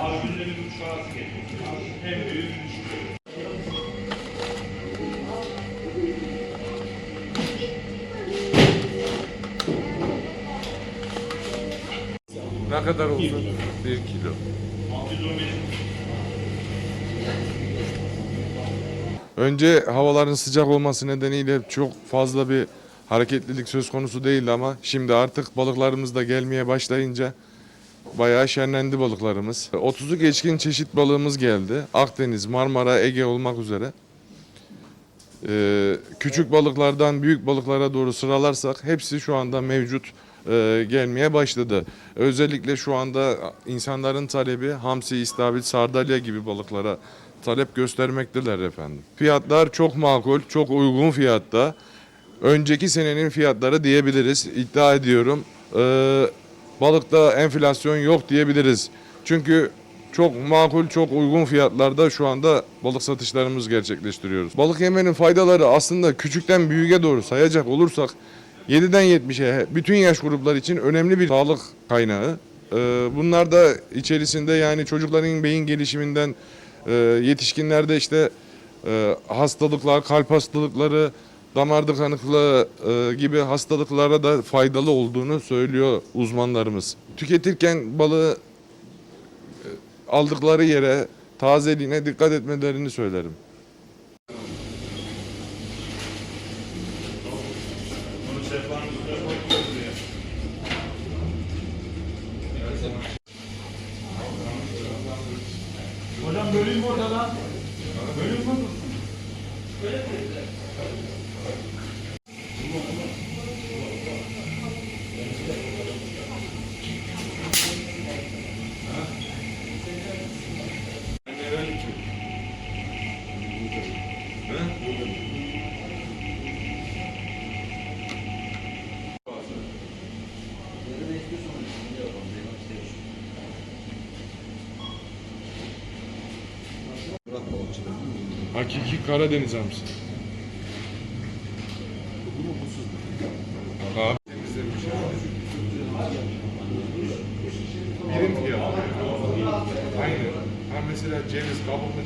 Avcıların uçağı geliyor. En büyük Ne kadar oldu? Bir kilo. 615 Önce havaların sıcak olması nedeniyle çok fazla bir hareketlilik söz konusu değildi ama şimdi artık balıklarımız da gelmeye başlayınca bayağı şenlendi balıklarımız. 30'u geçkin çeşit balığımız geldi. Akdeniz, Marmara, Ege olmak üzere. Ee, küçük balıklardan büyük balıklara doğru sıralarsak hepsi şu anda mevcut e, gelmeye başladı. Özellikle şu anda insanların talebi hamsi, istavrit, sardalya gibi balıklara talep göstermekteler efendim. Fiyatlar çok makul, çok uygun fiyatta. Önceki senenin fiyatları diyebiliriz. İddia ediyorum. Ee, balıkta enflasyon yok diyebiliriz. Çünkü çok makul, çok uygun fiyatlarda şu anda balık satışlarımızı gerçekleştiriyoruz. Balık yemenin faydaları aslında küçükten büyüğe doğru sayacak olursak 7'den 70'e bütün yaş grupları için önemli bir sağlık kaynağı. Ee, Bunlar da içerisinde yani çocukların beyin gelişiminden e, yetişkinlerde işte e, hastalıklar, kalp hastalıkları, damar tıkanıklığı e, gibi hastalıklara da faydalı olduğunu söylüyor uzmanlarımız. Tüketirken balığı aldıkları yere, tazeliğine dikkat etmelerini söylerim. Hocam bölüm mü orada lan? Bölüm mü? Hakiki Karadeniz hamsi. Abi. Birim fiyatı. Aynı. Ha mesela ceviz, kabuğunu ceviz.